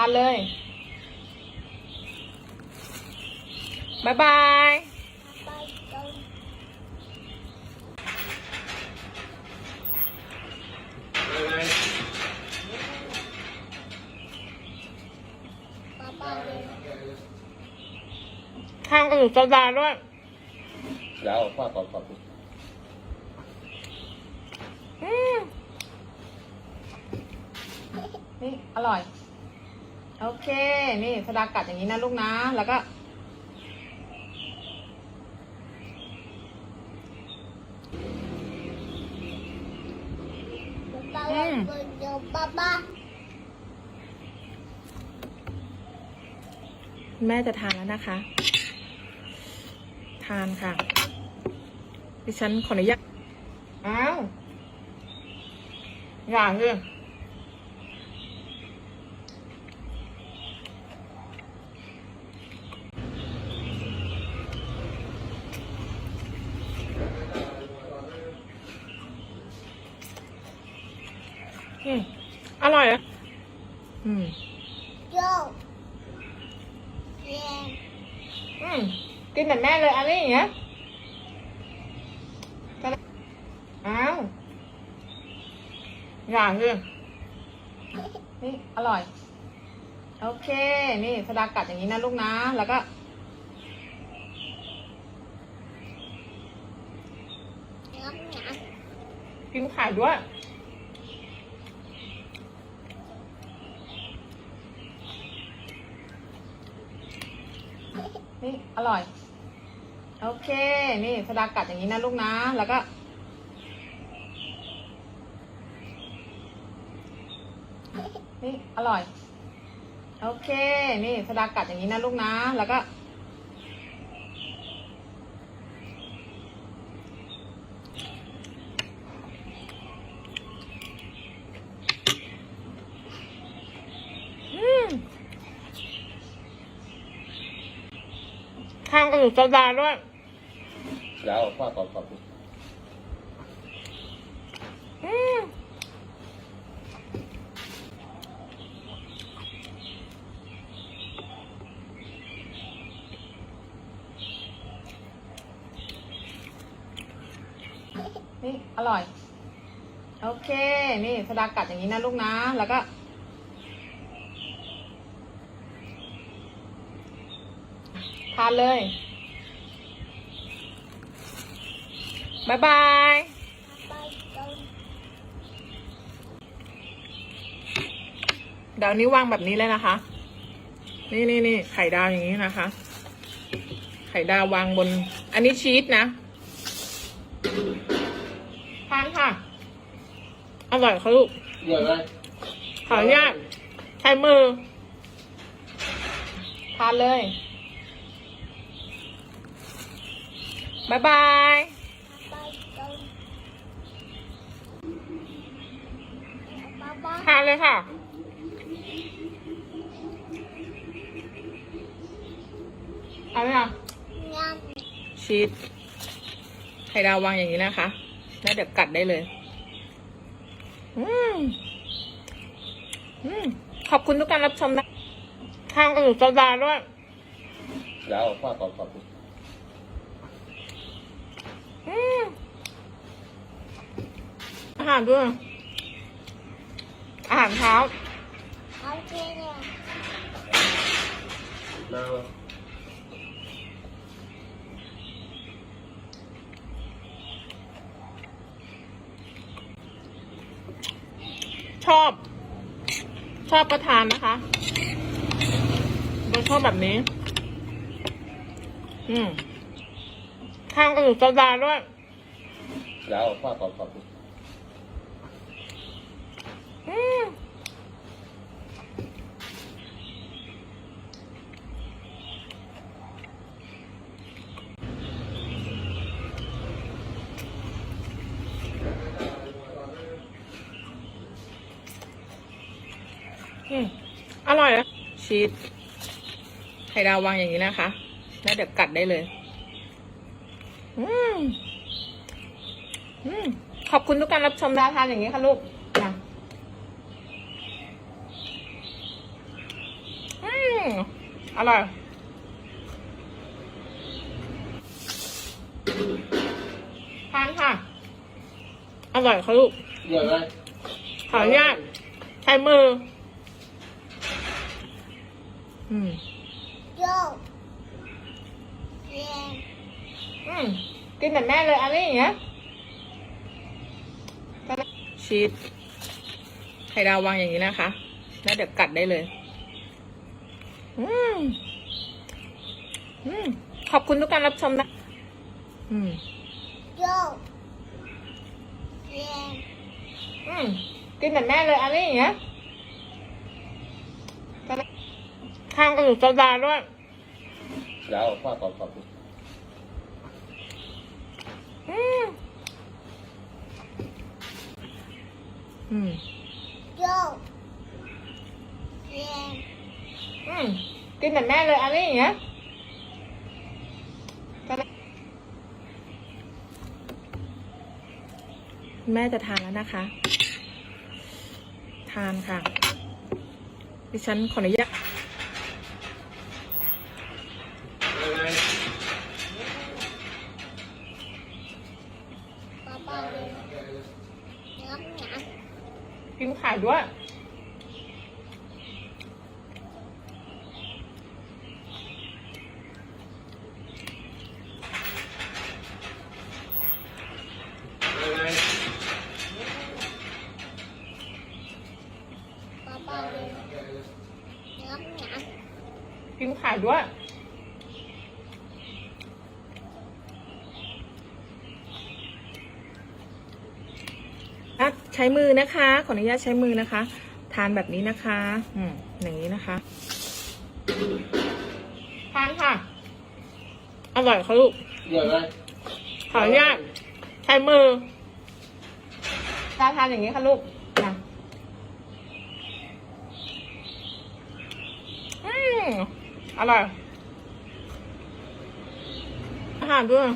านเลยบายบายไปตรงอะไรป้าป้าเลยทางอื่นโซดาด้วยเดี๋ยวเอาผ้าก่อนก่อนอืมนี่ อร่อย โอเค นี่สดากัดอย่างนี้นะลูกนะ แล้วก็ป้าป้าเดี๋ยวป้าป้าแม่จะทานแล้วนะคะ ทานค่ะ ดิฉันขออนุญาตอ้าว อย่าเลยอืม อ ร่อยอะอืมโย่เย็นอืมกินเหมือนแม่เลยอันนี้อย่างเงี้ยจะได้อ้าวอย่าเลยนี่อร่อย โอเค นี่สดากัดอย่างนี้นะลูกนะ แล้วก็น้ำหนักกินไข่ด้วย นี่อร่อย โอเค นี่สดากัดอย่างนี้นะลูกนะ แล้วก็นี่อร่อย โอเค นี่สดากัดอย่างนี้นะลูกนะ แล้วก็ อืม ทางอื่นโซดาด้วยเดี๋ยวเอาผ้าก่อนก่อนอืมนี่ อร่อย โอเค นี่สดากัดอย่างนี้นะลูกนะ แล้วก็ ทานเลยบายบายไปตรงเดี๋ยวนี้วางแบบนี้เลยนะคะ นี่นี่นี่ไข่ดาวอย่างนี้นะคะ ไข่ดาววางบน อันนี้ชีสนะ ทานค่ะ อร่อยค่ะลูกเดี๋ยวไหมขออนุญาตใช้มือ ทานเลย บายบายไปตรงป้าป้าทานเลยค่ะเอาเลยค่ะน้ชีสไข่ดาววางอย่างนี้นะคะ แล้วเดี๋ยวกัดได้เลย อืมอืมขอบคุณทุกการรับชมนะ ทางอื่นโซดาด้วยเดี๋ยวเอาผ้าก่อนก่อน อืมอาหารด้วยอาหารเช้าำเอาเทียนเนี่ยน้ชอบ ชอบก็ทานนะคะโดยชอบแบบนี้ อืม ทางอื่นโซดาด้วยำเดี๋ยวเอาผ้าก่อนก่อนอืมอืมอร่อยอะชีสไข่ดาววางอย่างนี้นะคะ แล้วเดี๋ยวกัดได้เลยอืมอืม ขอบคุณทุกการรับชมดาทานอย่างนี้ค่ะลูกนะอร่อยทานค่ะ อร่อยค่ะลูกเดี๋ยวไหมขออนุญาตใช้มือ อืมโยเย็น อืมกินแบบแม่เลยอะไรอย่างเงี้ยชีสไข่ดาววางอย่างนี้นะคะ แล้วเดี๋ยวกัดได้เลย อืมอืมขอบคุณทุกการรับชมนะ อืมโยเย็นอืมกินแบบแม่เลยอะไรอย่างเงี้ยข้างกระดูกโซดาด้วย แล้วพ่อตอบตอบอืม อืมโยเย็นอืมกินแบบแม่เลยอะไรอย่างเงี้ยแม่จะทานแล้วนะคะ ทานค่ะ ดิฉันขออนุญาต ป๊าป๊าเลยงับงับ กินไข่ด้วย ป๊าป๊าเลยงับงับ กินไข่ด้วยอะใช้มือนะคะ ขออนุญาตใช้มือนะคะ ทานแบบนี้นะคะ อืมอย่างนี้นะคะ ทานค่ะ อร่อยค่ะลูกเดี๋ยวไหมขออนุญาตใช้มือทานทานอย่างนี้ค่ะลูกนะอืม อร่อย อาหารด้วย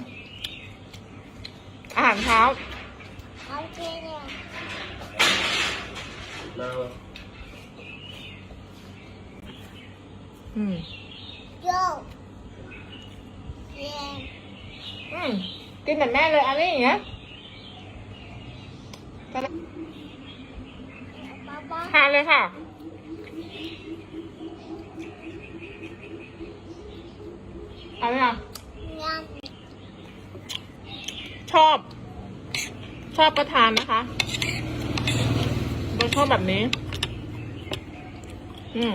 อาหารเช้า เอาเจเนี่ยมาอืม โยเย็นอืม กินแบบแม่เลยอะไรอย่างเงี้ยป๊าป๊าทานเลยค่ะ เอาไหมอะงับชอบ ชอบก็ทานนะคะโดยชอบแบบนี้ อืม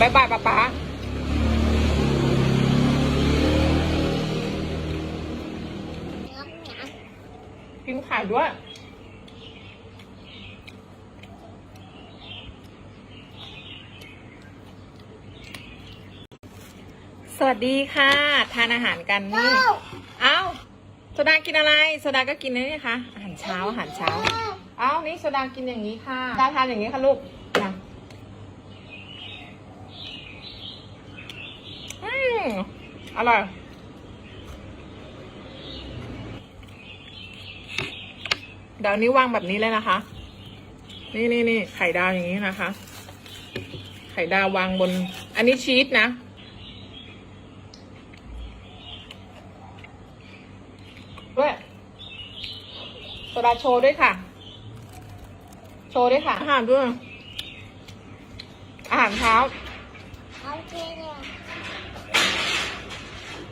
ป๊าป๊าบายบายป๊าป๊างับงับกินไข่ด้วย สวัสดีค่ะ ทานอาหารกันโยนี่ เอ้าโซดากินอะไรโซดาก็กินนี่นะคะอาหารเช้าอาหารเช้า เอ้านี่โซดากินอย่างนี้ค่ะโซดาทานอย่างนี้ค่ะลูกนะอืมอร่อยเดี๋ยวนี้วางแบบนี้เลยนะคะ นี่นี่นี่ไข่ดาวอย่างนี้นะคะ ไข่ดาววางบน อันนี้ชีสนะ ด้วยโซดาโชว์ด้วยค่ะ โชว์ด้วยค่ะ อาหารด้วย อาหารเช้า เอาเจเนี่ย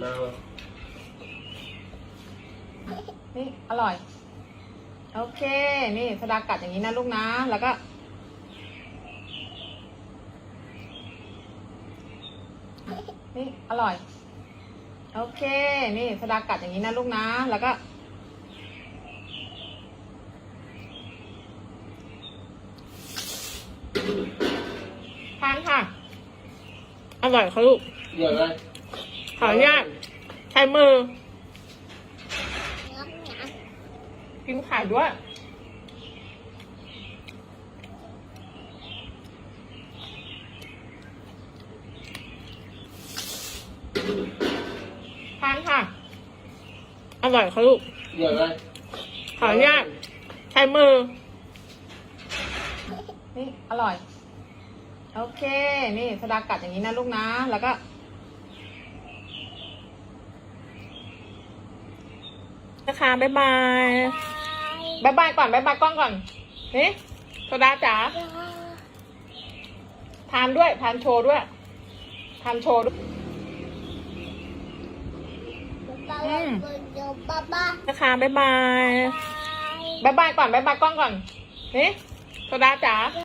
มานี่ อร่อย โอเค นี่โซดากัดอย่างนี้นะลูกนะ แล้วก็ นี่ อร่อย โอเค นี่โซดากัดอย่างนี้นะลูกนะ แล้วก็ ทานค่ะ อร่อยค่ะลูกเดี๋ยวไหมขออนุญาตใช้มืองับงับกินไข่ด้วยทาน ค่ะ อร่อยค่ะลูกเดี๋ยวไหมขออนุญาตใช้มือ นี่อร่อย โอเค นี่สดากัดอย่างนี้นะลูกนะ แล้วก็ นะคะบ๊ายบายบ๊ายบายก่อนบ๊ายบายกล้องก่อนนี่โซดาจ๋าทานด้วยทานโชว์ด้วยทานโชว์ด้วย ป้าป้าเดี๋ยวป้าป้านะคะบ๊ายบายบ๊ายบายก่อนบ๊ายบายกล้องก่อนนี่โซดาจ๋า